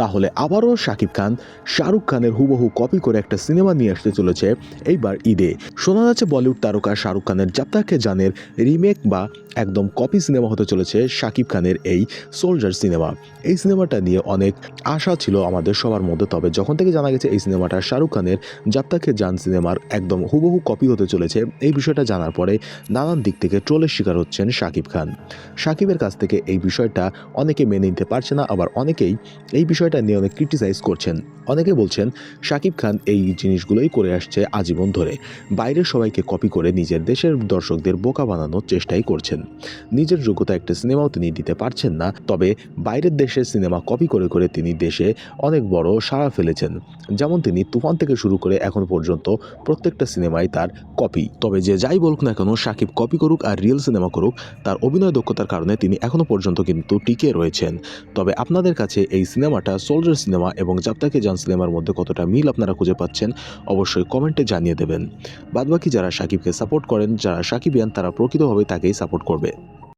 তাহলে আবারও শাকিব খান, শাহরুখ খানের হুবহু কপি করে একটা সিনেমা নিয়ে আসতে চলেছে এইবার ঈদে। শোনা যাচ্ছে বলিউড তারকা শাহরুখ খানের জাপ্তাকে জানের রিমেক বা একদম কপি সিনেমা হতে চলেছে শাকিব খানের এই সোলজার সিনেমা। এই সিনেমাটা নিয়ে অনেক আশা ছিল আমাদের সবার মধ্যে, তবে যখন থেকে জানা গেছে এই সিনেমাটা শাহরুখ খানের জাপ্তাকে জান সিনেমার একদম হুবহু কপি হতে চলেছে, এই বিষয়টা জানার পরে নানান দিক থেকে ট্রোলের শিকার হচ্ছেন শাকিব খান। শাকিবের কাছ থেকে এই বিষয়টা অনেকে মেনে নিতে পারছে না, আবার অনেকেই এই বিষয়টা নিয়ে অনেক ক্রিটিসাইজ করছেন। অনেকে বলছেন শাকিব খান এই জিনিসগুলোই করে আসছে আজীবন ধরে। বাইরের সবাইকে কপি করে নিজের দেশের দর্শকদের বোকা বানানোর চেষ্টাই করছেন। নিজের যোগ্যতা একটা সিনেমাও তিনি দিতে পারছেন না, তবে বাইরের দেশের সিনেমা কপি করে করে তিনি দেশে অনেক বড় সাড়া ফেলেছেন। যেমন তিনি তুফান থেকে শুরু করে এখন পর্যন্ত প্রত্যেকটা সিনেমাই তার কপি তবে যে যাই বলুক না কেন, সাকিব কপি করুক আর রিয়েল সিনেমা করুক, তার অভিনয় দক্ষতার কারণে তিনি এখনও পর্যন্ত কিন্তু টিকে রয়েছেন। তবে আপনাদের কাছে এই সিনেমাটা সোলজার সিনেমা এবং জাপ্তাকে জান সিনেমার মধ্যে কতটা মিল আপনারা খুঁজে পাচ্ছেন অবশ্যই কমেন্টে জানিয়ে দেবেন। বাদবাকি যারা সাকিবকে সাপোর্ট করেন, যারা সাকিব ইয়ান তারা প্রকৃতভাবে তাকেই সাপোর্ট করবে।